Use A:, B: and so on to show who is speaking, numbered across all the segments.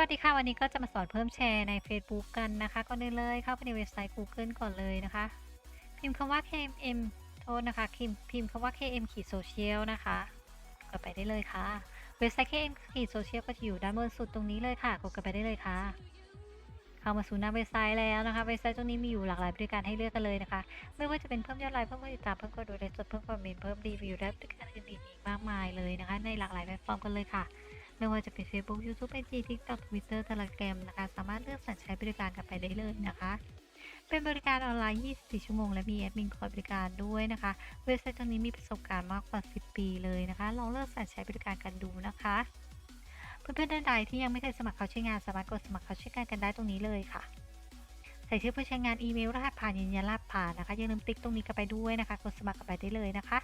A: วัสดีค่ะวันนี้ก็จะมาสอนเพิ่มแชร์ใน Facebook กันนะคะก่อนอื่นเลยเข้าไปในเว็บไซต์ Google ก่อนเลยนะคะ พิมพ์คำว่า KMM โทษนะคะพิมพ์พิมพ์คำว่า KM ขีดโซเชียลนะคะกดไปได้เลยค่ะ เว็บไซต์ KM ขีดโซเชียลก็จะอยู่ด้านบนสุดตรงนี้เลยค่ะ กดกันไปได้เลยค่ะ เข้ามาสู่หน้าเว็บไซต์แล้วนะคะ เว็บไซต์ตรงนี้มีอยู่หลากหลายบริการให้เลือกกันเลยนะคะ ไม่ว่าจะเป็นเพิ่มยอดไลค์เพิ่มผู้ติดตามเพิ่มกดดูไลฟ์สดเพิ่มคอมเมนต์เพิ่มรีวิวและบริการอื่นๆอีกมากมายเลยนะคะ ในหลากหลายแพลตฟอร์มกันเลยค่ะ ไม่ว่าจะเป็น Facebook YouTube IG TikTok Twitter Telegram นะคะ สามารถเลือกสั่งใช้บริการกันไปได้เลยนะคะ เป็นบริการออนไลน์ 24 ชั่วโมง และมีแอดมินคอยบริการด้วยนะคะ เว็บไซต์ตรงนี้มีประสบการณ์มากกว่า 10 ปีเลยนะคะ ลองเลือกสั่งใช้บริการกันดูนะคะ เพื่อนๆท่านใดที่ยังไม่เคยสมัครเข้าใช้งานสามารถกดสมัครเข้าใช้งานกันได้ตรงนี้เลยค่ะ ใส่ชื่อผู้ใช้งานอีเมลรหัสผ่านยืนยันรหัสผ่านนะคะอย่าลืมติ๊กตรงนี้กันไปด้วยนะคะกดสมัครกันไปได้เลยนะคะ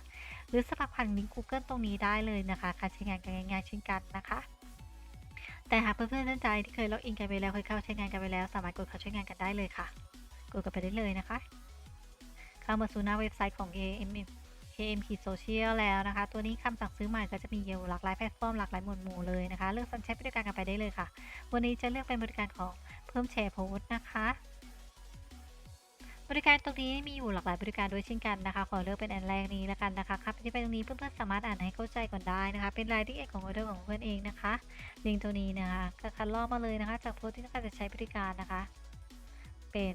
A: หรือสมัครผ่านลิงก์ Google ตรงนี้ได้เลยนะคะการใช้งานกันง่ายๆเช่นกันนะคะแต่หากเพื่อนๆท่านใดที่เคยล็อกอินกันไปแล้วเคยเข้าใช้งานกันไปแล้ว สามารถกดเข้าใช้งานกันได้เลยค่ะ กดกันไปได้เลยนะคะ เข้ามาสู่หน้าเว็บไซต์ของ KM KM k Social แล้วนะคะ ตัวนี้คำสั่งซื้อใหม่ก็จะมีอยู่หลากหลายแพลตฟอร์มหลากหลายหมวดหมู่เลยนะคะ เลือกสั่งใช้บริการกันไปได้เลยค่ะ วันนี้จะเลือกเป็นบริการของเพิ่มแชร์โพสต์นะคะ บริการตรงนี้มีอยู่หลากหลายบริการด้วยเช่นกันนะคะ ขอเลือกเป็นอันแรกนี้แล้วกันนะคะครับที่ไปตรงนี้เพื่อนๆสามารถอ่านให้เข้าใจก่อนได้นะคะ เป็นรายละเอียดของออเดอร์ของเพื่อนเองนะคะลิงก์ตัวนี้นะคะก็คัดลอกมาเลยนะคะ จากโพสที่ต้องการจะใช้บริการนะคะ เป็น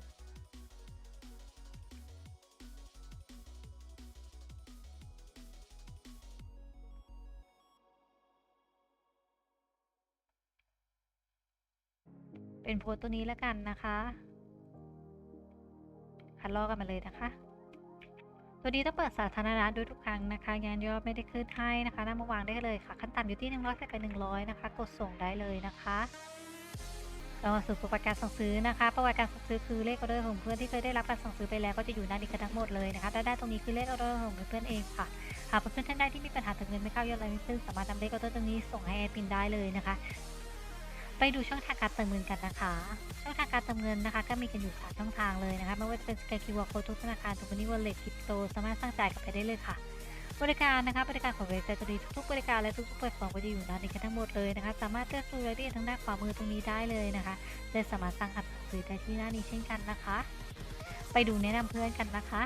A: เป็นโพสต์ตัวนี้แล้วกันนะคะ คัดลอกกันมาเลยนะคะ ตัวนี้ต้องเปิดสาธารณะด้วยทุกครั้งนะคะ งานยอดไม่ได้ขึ้นให้นะคะนำมาวางได้เลยค่ะ ขั้นต่ำอยู่ที่100ไปกับ100 นะคะ กดส่งได้เลยนะคะเรามาสู่ประวัติการสั่งซื้อนะคะ ประวัติการสั่งซื้อคือเลขออเดอร์ของเพื่อนที่เคยได้รับการสั่งซื้อไปแล้วก็จะอยู่หน้านี้กันทั้งหมดเลยนะคะด้านด้านตรงนี้คือเลขออเดอร์ของเพื่อนเองค่ะหากเพื่อนท่านใดที่มีปัญหาถึงเงินไม่เข้ายอดรายไม่ขึ้นสามารถนำเลขออเดอร์ตรงนี้ส่งให้แอดมินได้เลยนะคะ ไปดูช่องทางการเติมเงินกันนะคะ ช่องทางการเติมเงินนะคะ ก็มีกันอยู่สามช่องทางเลยนะคะไม่ว่าจะเป็นสแกนคิวอาร์โค้ดทุกธนาคารทุกวันนี้วอลเล็ตคริปโตสามารถสร้างจ่ายกันไปได้เลยค่ะ บริการนะคะบริการของเว็บไซต์ตัวนี้ทุกๆบริการและทุกๆแพลตฟอร์มก็จะอยู่ด้านนี้กันทั้งหมดเลยนะคะ สามารถเลือกดูรายละเอียดทางด้านขวามือตรงนี้ได้เลยนะคะและสามารถสร้างคำสั่งซื้อได้ที่หน้านี้เช่นกันนะคะ ไปดูแนะนำเพื่อนกันนะคะ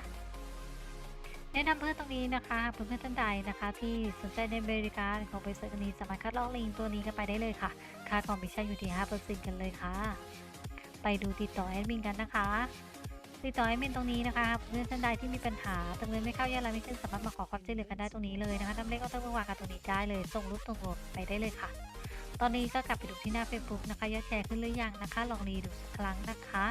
A: แนะนำเพื่อนตรงนี้นะคะเพื่อนๆท่านใดนะคะ ที่สนใจในบริการของบริษัทนี้สามารถคัดลอกลิงตัวนี้กันไปได้เลยค่ะ ค่าคอมมิชชั่นอยู่ที่5%กันเลยค่ะ ไปดูติดต่อแอดมินกันนะคะติดต่อแอดมินตรงนี้นะคะเพื่อนท่านใดที่มีปัญหาเติมเงินไม่เข้ายอดราไม่ขึ้นสามารถมาขอความช่วยเหลือกันได้ตรงนี้เลยนะคะนำเลขเอาเติมมาวางกันตรงนี้ได้เลยส่งรูปตรงรถไปได้เลยค่ะ ตอนนี้ก็กลับไปดูที่หน้า Facebook นะคะยอดแชร์ขึ้นหรือยังนะคะ ลองรีดูสักครั้งนะคะ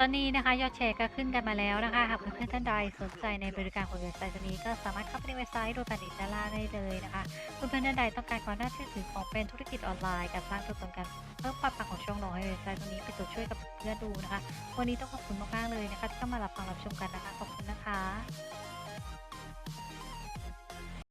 A: ตอนนี้นะคะยอดแชร์ก็ขึ้นกันมาแล้วนะคะหากเพื่อนๆท่านใดสนใจในบริการของเว็บไซต์ตัวนี้ก็สามารถเข้าไปในเว็บไซต์โดยการดิจิทัลได้เลยนะคะเพื่อนๆท่านใดต้องการความน่าเชื่อถือของเป็นธุรกิจออนไลน์การสร้างตัวตนกันเพิ่มความปังของช่องลองให้เว็บไซต์ตัวนี้เป็นตัวช่วยกับเพื่อนดูนะคะ วันนี้ต้องขอบคุณมากๆเลยนะคะที่เข้ามารับฟังรับชมกันนะคะขอบคุณนะคะ